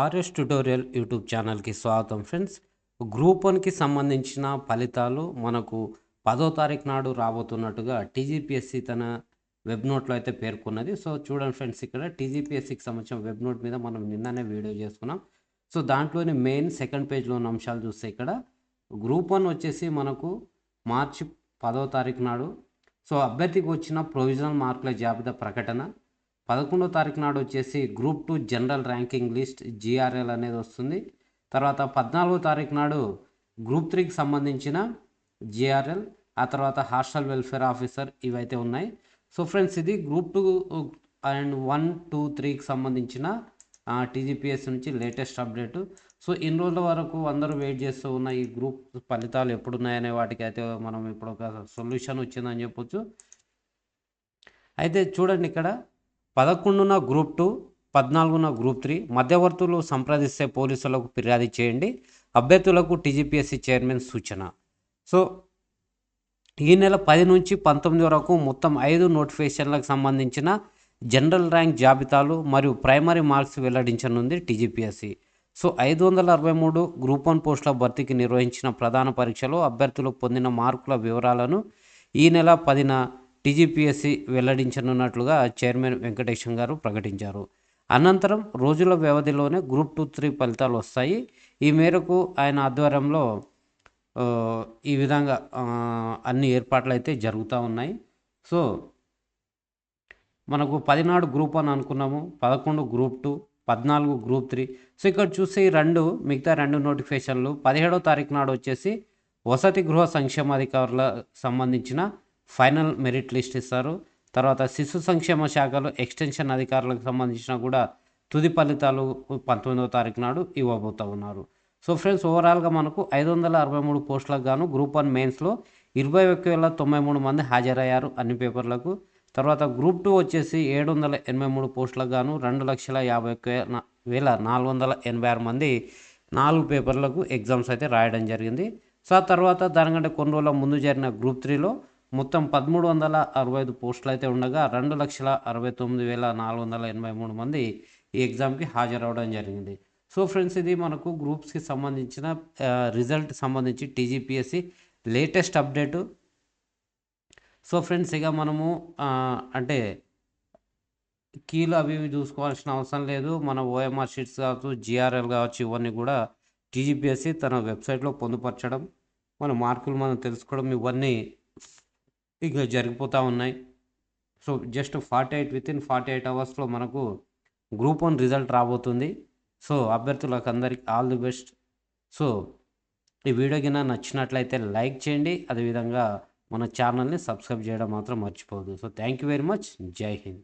RS tutorial YouTube ఛానల్కి స్వాగతం friends. Group వన్కి సంబంధించిన ఫలితాలు మనకు పదో తారీఖు నాడు రాబోతున్నట్టుగా టీజీపీఎస్సి తన వెబ్ నోట్లో అయితే పేర్కొన్నది. సో చూడండి ఫ్రెండ్స్ ఇక్కడ టీజీపీఎస్సికి సంబంధించిన వెబ్ నోట్ మీద మనం నిన్ననే వీడియో చేసుకున్నాం. సో దాంట్లోని మెయిన్ సెకండ్ పేజ్లో ఉన్న అంశాలు చూస్తే ఇక్కడ గ్రూప్ వన్ వచ్చేసి మనకు మార్చి పదో తారీఖు నాడు. సో అభ్యర్థికి వచ్చిన ప్రొవిజనల్ మార్కుల జాబితా ప్రకటన పదకొండో తారీఖు నాడు వచ్చేసి group two general ranking list GRL అనేది వస్తుంది. తర్వాత పద్నాలుగో తారీఖు నాడు గ్రూప్ త్రీకి సంబంధించిన జిఆర్ఎల్ ఆ తర్వాత హాస్టల్ వెల్ఫేర్ ఆఫీసర్ ఇవైతే ఉన్నాయి. సో ఫ్రెండ్స్ ఇది group two and one two త్రీకి సంబంధించిన టీజీపీఎస్ నుంచి లేటెస్ట్ అప్డేట్. సో ఇన్ని రోజుల వరకు అందరూ వెయిట్ చేస్తూ ఉన్న ఈ గ్రూప్ ఫలితాలు ఎప్పుడున్నాయనే వాటికి అయితే మనం ఇప్పుడు ఒక సొల్యూషన్ వచ్చిందని చెప్పొచ్చు. అయితే చూడండి ఇక్కడ పదకొండున గ్రూప్ టూ పద్నాలుగున గ్రూప్ త్రీ మధ్యవర్తులు సంప్రదిస్తే పోలీసులకు ఫిర్యాదు చేయండి. అభ్యర్థులకు టీజీపీఎస్సీ చైర్మన్ సూచన. సో ఈ నెల పది నుంచి పంతొమ్మిది వరకు మొత్తం ఐదు నోటిఫికేషన్లకు సంబంధించిన జనరల్ ర్యాంక్ జాబితాలు మరియు ప్రైమరీ మార్క్స్ వెల్లడించనుంది టీజీపీఎస్సీ. సో ఐదు వందల అరవై మూడు గ్రూప్ వన్ పోస్టుల భర్తీకి నిర్వహించిన ప్రధాన పరీక్షలో అభ్యర్థులు పొందిన మార్కుల వివరాలను ఈ నెల పదిన టీజీపీఎస్సీ వెల్లడించనున్నట్లుగా చైర్మన్ వెంకటేశం గారు ప్రకటించారు. అనంతరం రోజుల వ్యవధిలోనే గ్రూప్ టూ త్రీ ఫలితాలు వస్తాయి. ఈ మేరకు ఆయన ఆధ్వర్యంలో ఈ విధంగా అన్ని ఏర్పాట్లు అయితే జరుగుతూ ఉన్నాయి. సో మనకు పదినాడు గ్రూప్ అని అనుకున్నాము పదకొండు గ్రూప్ టూ పద్నాలుగు గ్రూప్ త్రీ. సో ఇక్కడ చూస్తే ఈ రెండు మిగతా రెండు నోటిఫికేషన్లు పదిహేడో తారీఖు నాడు వచ్చేసి వసతి గృహ సంక్షేమాధికారుల సంబంధించిన ఫైనల్ మెరిట్ లిస్ట్ ఇస్తారు. తర్వాత శిశు సంక్షేమ శాఖలో ఎక్స్టెన్షన్ అధికారులకు సంబంధించిన కూడా తుది ఫలితాలు పంతొమ్మిదవ తారీఖు నాడు ఇవ్వబోతూ ఉన్నారు. సో ఫ్రెండ్స్ ఓవరాల్గా మనకు ఐదు వందల అరవై మూడు పోస్టులకు గాను గ్రూప్ వన్ మెయిన్స్లో ఇరవై ఒక్క వేల తొంభై మూడు మంది హాజరయ్యారు అన్ని పేపర్లకు. తర్వాత గ్రూప్ టూ వచ్చేసి ఏడు వందల ఎనభై మూడు పోస్టులకు గాను రెండు లక్షల యాభై ఒక్క వేల నాలుగు వందల ఎనభై ఆరు మంది నాలుగు పేపర్లకు ఎగ్జామ్స్ అయితే రాయడం జరిగింది. సో ఆ తర్వాత దానికంటే కొన్ని రోజుల ముందు జరిగిన గ్రూప్ త్రీలో మొత్తం పదమూడు వందల అరవై ఐదు పోస్టులు అయితే ఉండగా రెండు లక్షల అరవై తొమ్మిది వేల నాలుగు వందల ఎనభై మూడు మంది ఈ ఎగ్జామ్కి హాజరవడం జరిగింది. సో ఫ్రెండ్స్ ఇది మనకు గ్రూప్స్కి సంబంధించిన రిజల్ట్ సంబంధించి TGPSC latest update. So friends ఇక మనము అంటే కీలు అవి ఇవి చూసుకోవాల్సిన అవసరం లేదు. మన ఓఎంఆర్ షీట్స్ కావచ్చు జిఆర్ఎల్ కావచ్చు ఇవన్నీ కూడా టీజీపీఎస్సి తన వెబ్సైట్లో పొందుపరచడం మన మార్కులు మనం తెలుసుకోవడం ఇవన్నీ ఇక జరిగిపోతూ ఉన్నాయి. So just forty eight within forty eight అవర్స్లో మనకు గ్రూప్ వన్ రిజల్ట్ రాబోతుంది. సో అభ్యర్థులకు అందరికి ఆల్ ది బెస్ట్. సో ఈ వీడియో కింద నచ్చినట్లయితే లైక్ చేయండి. అదేవిధంగా మన ఛానల్ని సబ్స్క్రైబ్ చేయడం మాత్రం మర్చిపోదు so thank you very much. జై హింద్.